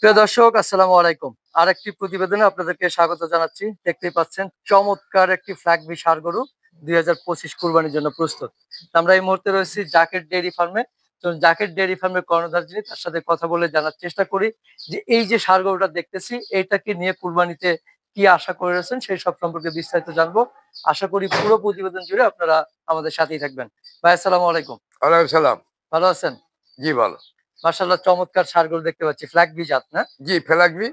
প্রিয় দর্শক আসসালামু আলাইকুম। আরেকটি প্রতিবেদনে আপনাদেরকে স্বাগত জানাচ্ছি। দেখতেই পাচ্ছেন চমৎকার একটি ফ্ল্যাগবি সার গরু দুই হাজার পঁচিশ কুরবানির জন্য প্রস্তুত। আমরা এই মুহূর্তে রয়েছি জাকেট ডেয়ারি ফার্মে তো জাকেট ডেয়ারি ফার্মের কর্ণধার যিনি তার সাথে কথা বলে জানার চেষ্টা করি যে এই যে সার গরুটা দেখতেছি এইটাকে নিয়ে কুরবানিতে কি আশা করে রয়েছেন সেই সব সম্পর্কে বিস্তারিত জানব। আশা করি পুরো প্রতিবেদন জুড়ে আপনারা আমাদের সাথেই থাকবেন। ভাই আসসালামু আলাইকুম। ওয়ালাইকুম সালাম। ভালো আছেন? জি ভালো। মার্শাল্লাহ চমৎকার সার গরু দেখতে পাচ্ছি। ফ্ল্যাগ বি জাত না? জি ফেলাকবি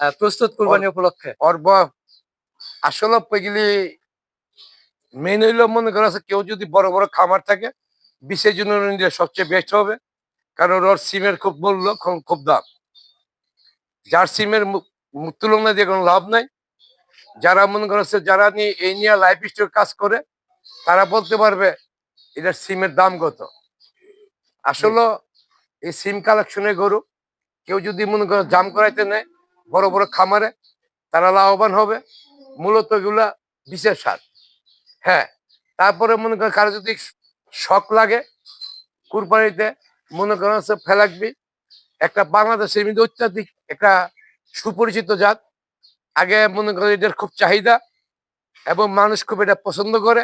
আহ, প্রস্তুত কুরবানি উপলক্ষে? ওর ব আসলে পেগলি মেন হইল মনে করা আছে কেউ যদি বড় বড় খামার থাকে বিশের জন্য সবচেয়ে বেস্ট হবে। কারণ ওর সিমের খুব মূল্য খুব- দাম। যার সিমের তুলনায় দিয়ে কোনো লাভ নাই। যারা মনে করছে যারা নিয়ে এই নিয়ে লাইফ স্টোর কাজ করে তারা বলতে পারবে এটার সিমের দাম কত। আসলে এই সিম কালেকশনের গরু। কেউ যদি মনে করে জাম করাইতে নেয়, বড় বড় খামারে, তারা লাভবান হবে। মূলত এগুলা বিশেষ সার। হ্যাঁ তারপরে মনে করেন কারও যদি শখ লাগে, কুরবানিতে মনে করেন হচ্ছে ফেলাকবি একটা বাংলাদেশের মধ্যে অত্যাধিক একটা সুপরিচিত জাত। আগে মনে করেন এটার খুব চাহিদা এবং মানুষ খুব এটা পছন্দ করে।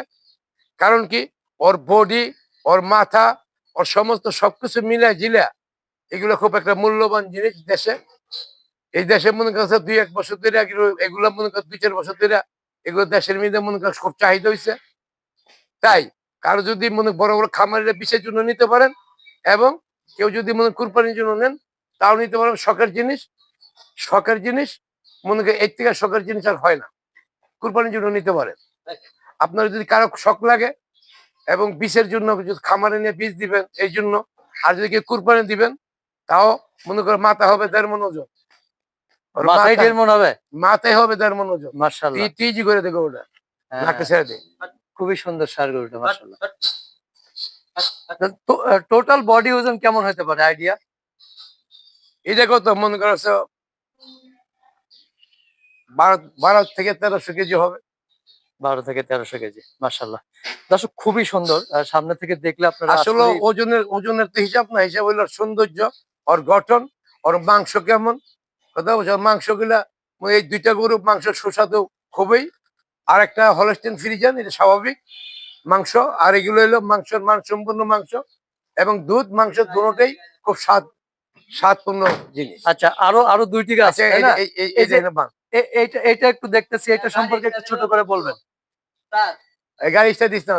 কারণ কি? ওর বডি ওর মাথা ওর সমস্ত সবকিছু মিলে জিলা এগুলো খুব একটা মূল্যবান জিনিস দেশে। এই দেশে মনে করছে দুই এক বছর ধরে এগুলো- মনে কর দুই চার বছর ধরে এগুলো দেশের মধ্যে মনে কর খুব চাহিদা হয়েছে তাই কারও যদি মনে বড় বড় খামারের বিষের জন্য নিতে পারেন এবং কেউ যদি মনে কুরবানির জন্য নেন, তাও নিতে পারেন। শখের জিনিস শখের জিনিস, মনে করেন এর থেকে শখের জিনিস আর হয় না। কুরবানির জন্য নিতে পারেন। আপনার যদি কারও শখ লাগে এবং বিষের জন্য যদি খামারে নিয়ে বীজ দিবেন এই জন্য। আর যদি কেউ কুরবানি দিবেন তাও মনে করেন মাথা হবে দেড় মন ওজন। মাথায় হবে? দেড় মন ওজন। তিজি করে দেখো ওটা। নাকে ছেড়ে দে খুবই সুন্দর সার গরুটা মার্শাল্লাহ টোটাল বডি ওজন কেমন হতে পারে আইডিয়া এটা কত মনে বারো থেকে তেরোশো কেজি হবে। বারো থেকে তেরোশো কেজি মার্শাল্লাহ দর্শক খুবই সুন্দর। সামনে থেকে দেখলে আপনারা আসলে ওজনের ওজনের তো হিসাব না হিসাব হইল সৌন্দর্য ওর গঠন ওর মাংস কেমন। কথা বলছো মাংসগুলা এই দুইটা গরু মাংস সুস্বাদু খুবই। আর একটা হলস্টেন ফ্রিজান এটা স্বাভাবিক। মাংস আর এগুলো হলো মাংসের মান সম্পূর্ণ মাংস এবং দুধ মাংস দুটোই খুব স্বাদ স্বাদপূর্ণ জিনিস। আচ্ছা আরও আরও দুইটি আচ্ছা যে এইটা এটা একটু দেখতেছি এটা সম্পর্কে একটু ছোট করে বলবেন। এই গাড়িটা দিস না